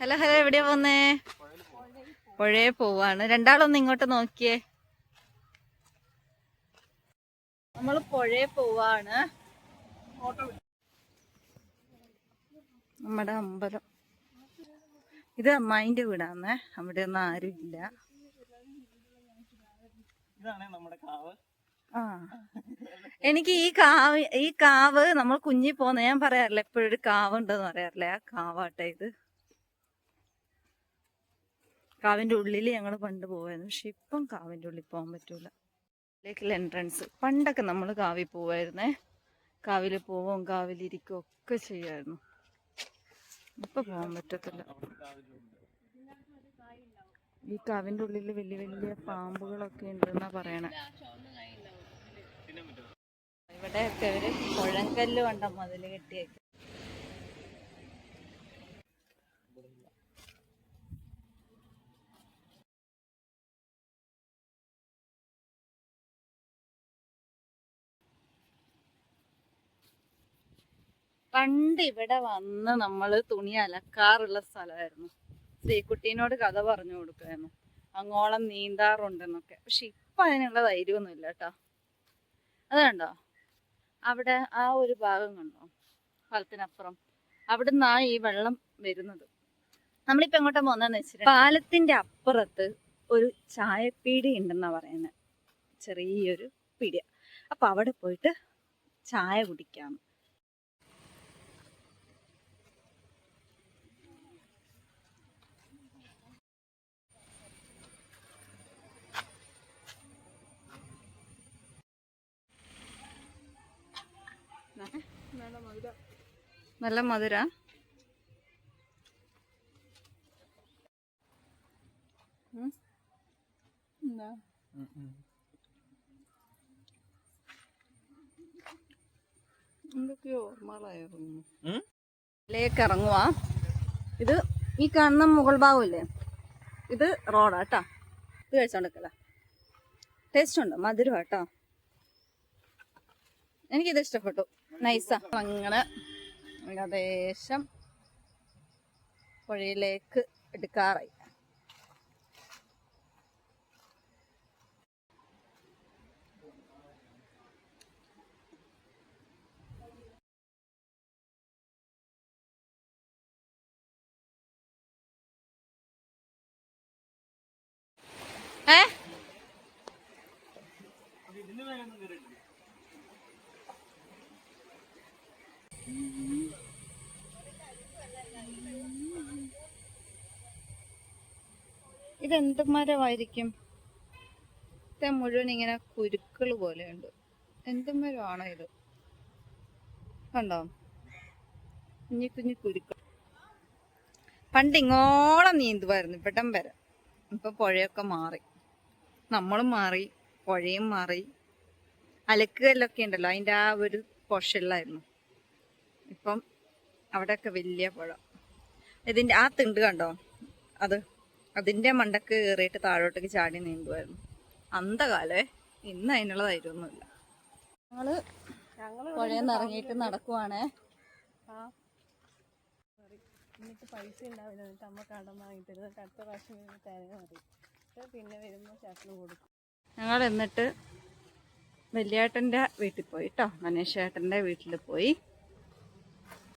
Hello hello എവിടെയാ പോന്നേ പുഴയെ പോവാണ്. രണ്ടാളൊന്ന് ഇങ്ങോട്ട് നോക്കിയേ. നമ്മൾ പുഴയെ പോവാണ്. നമ്മുടെ അമ്പലം. ഇത് അമ്മായിന്റെ വീടാന്നേ. അവിടെ ഒന്നും ആരും ഇല്ല ആ. എനിക്ക് ഈ കാവ് ഈ കാവ് നമ്മൾ കുഞ്ഞി പോന്ന ഞാൻ പറയാറില്ല എപ്പോഴും ഒരു കാവ് ഉണ്ടെന്ന് പറയാറില്ല? ആ കാവാട്ടെ ഇത്. കാവിന്റെ ഉള്ളിൽ ഞങ്ങൾ പണ്ട് പോവായിരുന്നു. പക്ഷെ ഇപ്പം കാവിന്റെ ഉള്ളിൽ പോകാൻ പറ്റൂല. ലേക്കിൽ എൻട്രൻസ് പണ്ടൊക്കെ നമ്മൾ കാവിൽ പോവായിരുന്നേ. കാവിൽ പോവും കാവിലിരിക്കും ഒക്കെ ചെയ്യായിരുന്നു. ഇപ്പൊ പോകാൻ പറ്റത്തില്ല. ഈ കാവിന്റെ ഉള്ളിൽ വലിയ വലിയ പാമ്പുകളൊക്കെ ഉണ്ടെന്നാ പറയണേ. ഇവിടെയൊക്കെ ഒരു കുഴങ്കല്ല് കണ്ട മതിൽ കെട്ടിയേക്ക് പണ്ട് ഇവിടെ വന്ന് നമ്മൾ തുണി അലക്കാറുള്ള സ്ഥലമായിരുന്നു. സ്ത്രീക്കുട്ടീനോട് കഥ പറഞ്ഞു കൊടുക്കുമായിരുന്നു അങ്ങോളം നീന്താറുണ്ടെന്നൊക്കെ. പക്ഷെ ഇപ്പൊ അതിനുള്ള ധൈര്യമൊന്നുമില്ല കേട്ടോ. അതുണ്ടോ അവിടെ ആ ഒരു ഭാഗം കണ്ടോ? പാലത്തിനപ്പുറം. അവിടുന്ന് ആ ഈ വെള്ളം വരുന്നത്. നമ്മളിപ്പോ എങ്ങോട്ടാ പോകുന്നതെന്ന് വെച്ചിട്ട്? പാലത്തിന്റെ അപ്പുറത്ത് ഒരു ചായപ്പീടി ഉണ്ടെന്നാ പറയുന്നത് ചെറിയൊരു പീടിയ. അപ്പൊ അവിടെ പോയിട്ട് ചായ കുടിക്കാം. നല്ല മധുര. എന്താ? എന്തൊക്കെയോ ഓർമ്മകളായിരുന്നു ലേക്ക് ഇറങ്ങുക ഇത് ഈ കാണുന്ന മുകൾ ഭാഗമില്ലേ? ഇത് റോഡാ കേട്ടോ ഇത് കഴിച്ചോണ്ടല്ല ടേസ്റ്റ് ഉണ്ട്? മധുരം കേട്ടോ എനിക്കിത് ഇഷ്ടപ്പെട്ടു. നൈസാ അങ്ങനെ ഏകദേശം പുഴയിലേക്ക് എടുക്കാറായി. ഏ? ഇതെന്ത് മരമായിരിക്കും ഇത് മുഴുവൻ ഇങ്ങനെ കുരുക്കൾ പോലെയുണ്ട്. എന്ത് മരമാണോ ഇത്? കണ്ടോ? കുഞ്ഞി കുഞ്ഞി കുരുക്കൾ. പണ്ട് ഇങ്ങോളം നീന്തുമായിരുന്നു. ഇവിടം വരെ. ഇപ്പൊ പുഴയൊക്കെ മാറി. നമ്മളും മാറി. പുഴയും മാറി. അലക്കുകല്ലൊക്കെ ഉണ്ടല്ലോ. അതിന്റെ ആ ഒരു പൊഷലായിരുന്നു ഇപ്പം അവിടെയൊക്കെ വലിയ പുഴ. ഇതിന്റെ ആ തിണ്ട് കണ്ടോ? അത് അതിന്റെ മണ്ടക്ക് കയറിയിട്ട് താഴോട്ടേക്ക് ചാടി നീന്തുമായിരുന്നു അന്തകാലേ ഇന്ന് അതിനുള്ള ധൈര്യമൊന്നുമില്ല. ഞങ്ങൾ പുഴയിൽ നിന്ന് ഇറങ്ങിയിട്ട് നടക്കുവാണേ. എന്നിട്ട് പൈസ ഉണ്ടാവില്ല. എന്നിട്ട് അമ്മ കടം വാങ്ങി അടുത്ത പ്രാവശ്യം വരുമ്പോൾ തരാൻ അറിയും പിന്നെ വരുമ്പോൾ ചേട്ടന് കൊടുക്കും. ഞങ്ങൾ എന്നിട്ട് വലിയേട്ടന്റെ വീട്ടിൽ പോയി കേട്ടോ മനേഷ് വീട്ടിൽ പോയി.